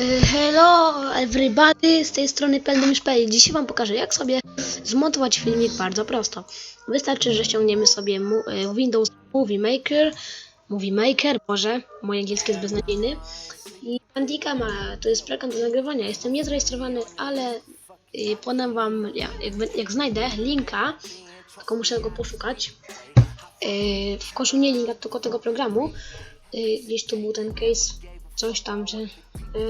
Y, Hello everybody, z tej strony Peldomszpel. Dzisiaj wam pokażę jak sobie zmontować filmik bardzo prosto. Wystarczy, że ściągniemy sobie y, Windows Movie Maker, Movie Maker, Boże, mój angielski jest beznadziejny. I Bandicama, to jest program do nagrywania. Jestem niezarejestrowany, ale y, podam wam, ja- jak, jak, znajdę linka, tylko muszę go poszukać. W koszu nie linka, tylko tego programu. Gdzieś tu był ten case, coś tam, że y,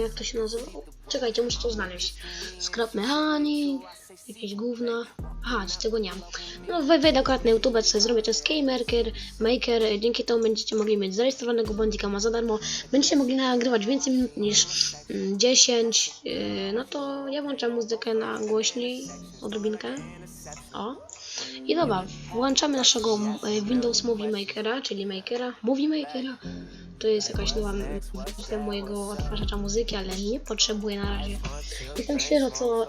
jak to się nazywa? Czekajcie, muszę to znaleźć. Scrap Mechanic, jakieś gówno. Aha, z tego nie mam. No we- wejdę akurat na YouTube, co zrobię, to jest K-Maker, Maker, dzięki temu będziecie mogli mieć zarejestrowanego Bandicama za darmo. Będziecie mogli nagrywać więcej minut niż mm, 10. y, no to ja włączam muzykę na głośniej, odrobinkę. O. I dobra, włączamy naszego e, Windows Movie Makera, czyli Makera, Movie Makera. To jest jakaś nowa wersja mojego odtwarzacza muzyki, ale nie potrzebuję na razie. Jestem świeżo co e,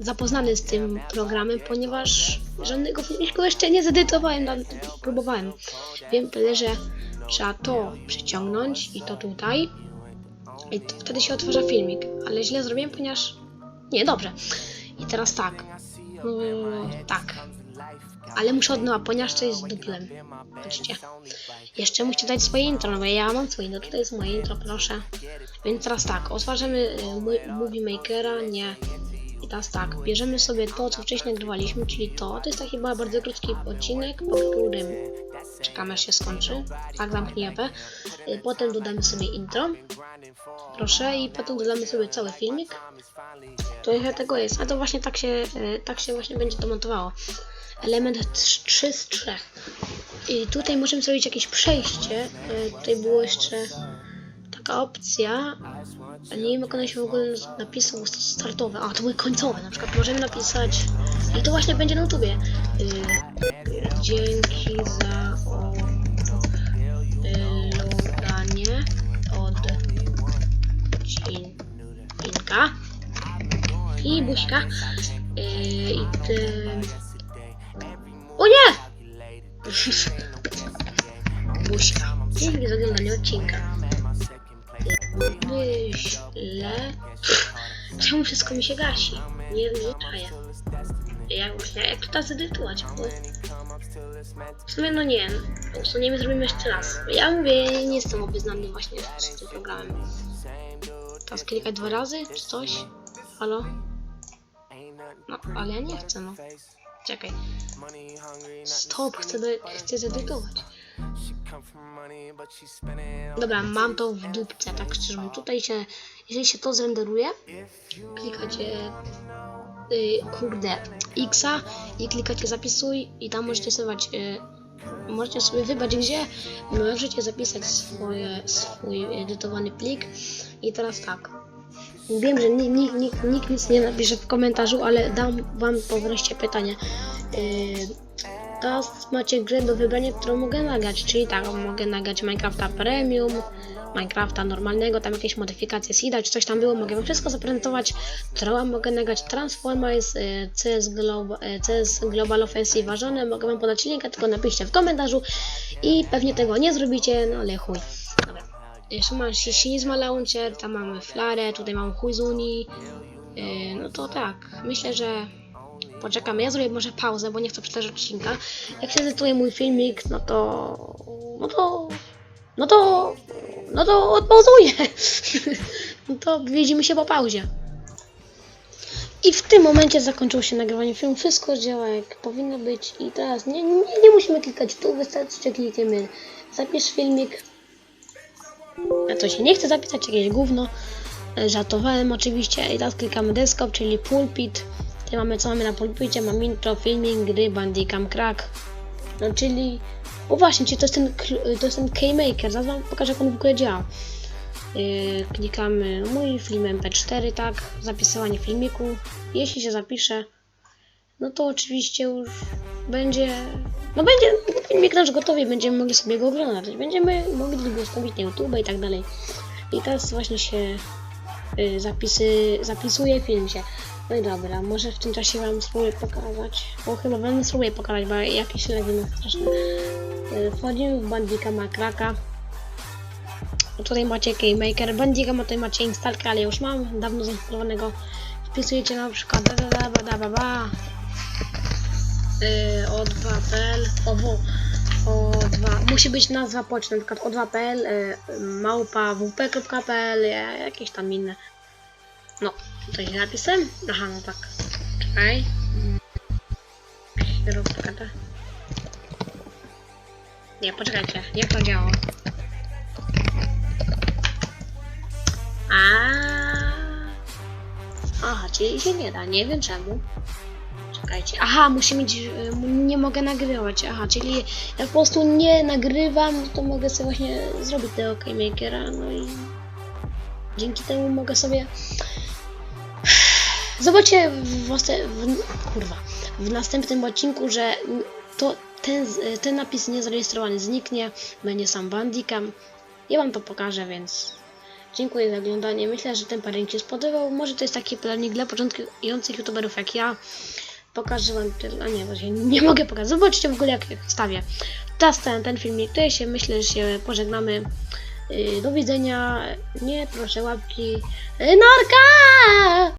zapoznany z tym programem, ponieważ żadnego filmiku jeszcze nie zedytowałem, próbowałem. Wiem tyle, że trzeba to przyciągnąć i to tutaj. I to, wtedy się otwarza filmik, ale źle zrobiłem, ponieważ... Nie, dobrze. I teraz tak. Mm, tak. Ale muszę od nowa, ponieważ to jest duplem. Patrzcie. Jeszcze musicie dać swoje intro, no bo ja mam swoje intro, tutaj jest moje intro, proszę. Więc teraz tak, otworzymy y, Mo- Movie Makera, nie. I teraz tak, bierzemy sobie to, co wcześniej nagrywaliśmy, czyli to. To jest taki bardzo krótki odcinek, po którym czekamy aż się skończy. Tak, zamknij japę. Y, Potem dodamy sobie intro. Proszę, i potem dodamy sobie cały filmik. To ile tego jest? A to właśnie tak się, e, tak się właśnie będzie to montowało. Element 3 z 3. I tutaj możemy zrobić jakieś przejście. E, Tutaj było jeszcze taka opcja. Nie się w ogóle napisał startowe. A, to były końcowe. Na przykład możemy napisać. I to właśnie będzie na YouTubie. E, Dzięki za oglądanie odcinka i buźka. Yy, I ty... O nie! buźka. Dzięki za oglądanie odcinka. Wyślę... Czemu wszystko mi się gasi? Nie, nie czaję. Jak właśnie, jak to teraz zedytować? Bo... W sumie no nie, w sumie my zrobimy jeszcze raz. Ja mówię, nie jestem obeznany właśnie z tym programem. Teraz klikać dwa razy, czy coś? Halo? No, ale ja nie chcę, no. Czekaj. Stop, chcę, do, chcę zedytować. Dobra, mam to w dupce, tak szczerze. Tutaj się, jeżeli się to zrenderuje, klikacie, y, kurde, Xa i klikacie zapisuj i tam możecie y, możecie sobie wybrać gdzie możecie zapisać swoje, swój edytowany plik. I teraz tak, Wiem, że nikt, nikt, nikt, nic nie napisze w komentarzu, ale dam wam po wreszcie pytanie. Yy, teraz macie grę do wybrania, którą mogę nagrać, czyli tak, mogę nagrać Minecrafta Premium, Minecrafta normalnego, tam jakieś modyfikacje SIDA, czy coś tam było, mogę wam wszystko zaprezentować. Trolla mogę nagrać Transformers, yy, CS, Globa, yy, CS Global Offensive ważone, mogę wam podać linkę, tylko napiszcie w komentarzu i pewnie tego nie zrobicie, no ale chuj. Dobra. Jeszcze mam Shinizma Launcher, tam mamy Flarę, tutaj mam Huizuni. Yy, no to tak, myślę, że poczekamy. Ja zrobię może pauzę, bo nie chcę przeczytać odcinka. Jak się zedytuje mój filmik, no to... No to... No to... No to odpauzuję. no to widzimy się po pauzie. I w tym momencie zakończyło się nagrywanie filmu. Wszystko działa jak powinno być. I teraz nie, nie, nie musimy klikać tu, wystarczy, że klikniemy zapisz filmik. Ja to się nie chce zapisać, jakieś gówno. Żartowałem oczywiście. I teraz klikamy desktop, czyli pulpit. Tutaj mamy co mamy na pulpicie, mam intro, filming, gry, bandicam, crack. No czyli... O właśnie, czyli to jest ten, to jest ten Keymaker. Zaraz wam pokażę jak on w ogóle działa. Yy, klikamy mój film mp4, tak, zapisywanie filmiku. Jeśli się zapisze, no to oczywiście już będzie, no będzie filmik nasz gotowy, będziemy mogli sobie go oglądać, będziemy mogli go wstawić na YouTube i tak dalej. I teraz właśnie się y, zapisy, zapisuje film się. No i dobra, może w tym czasie wam spróbuję pokazać, bo chyba wam spróbuję pokazać, bo jakieś lagi mam straszne. Y, Wchodzimy w Bandika Makraka. Tutaj macie Keymaker, Bandiga, tutaj macie instalkę, ale już mam dawno zainstalowanego. Wpisujecie na przykład da, da, da, da, da, da, yy, o2.pl owo o2 musi być nazwa poczty, na przykład o2.pl yy, małpa wp.pl ja- jakieś tam inne. No tutaj napisem? Aha no tak. Czekaj. Nie poczekajcie jak to działa. A. Aha czyli się nie da nie wiem czemu Czekajcie. Aha, musi mieć. y, Nie mogę nagrywać. Aha, czyli jak po prostu nie nagrywam, to mogę sobie właśnie zrobić tego Keymakera. No i dzięki temu mogę sobie. Zobaczcie w, w, kurwa, w następnym odcinku, że to ten, ten napis niezarejestrowany zniknie, będzie sam Bandicam. Ja wam to pokażę, więc dziękuję za oglądanie. Myślę, że ten paręk się spodobał. Może to jest taki planik dla początkujących youtuberów jak ja. Pokażę wam, a nie, właśnie nie mogę pokazać. Zobaczcie w ogóle jak stawię. Teraz ten, ten filmik, tutaj się myślę, że się pożegnamy. Yy, do widzenia. Nie, proszę łapki. Yy, narka!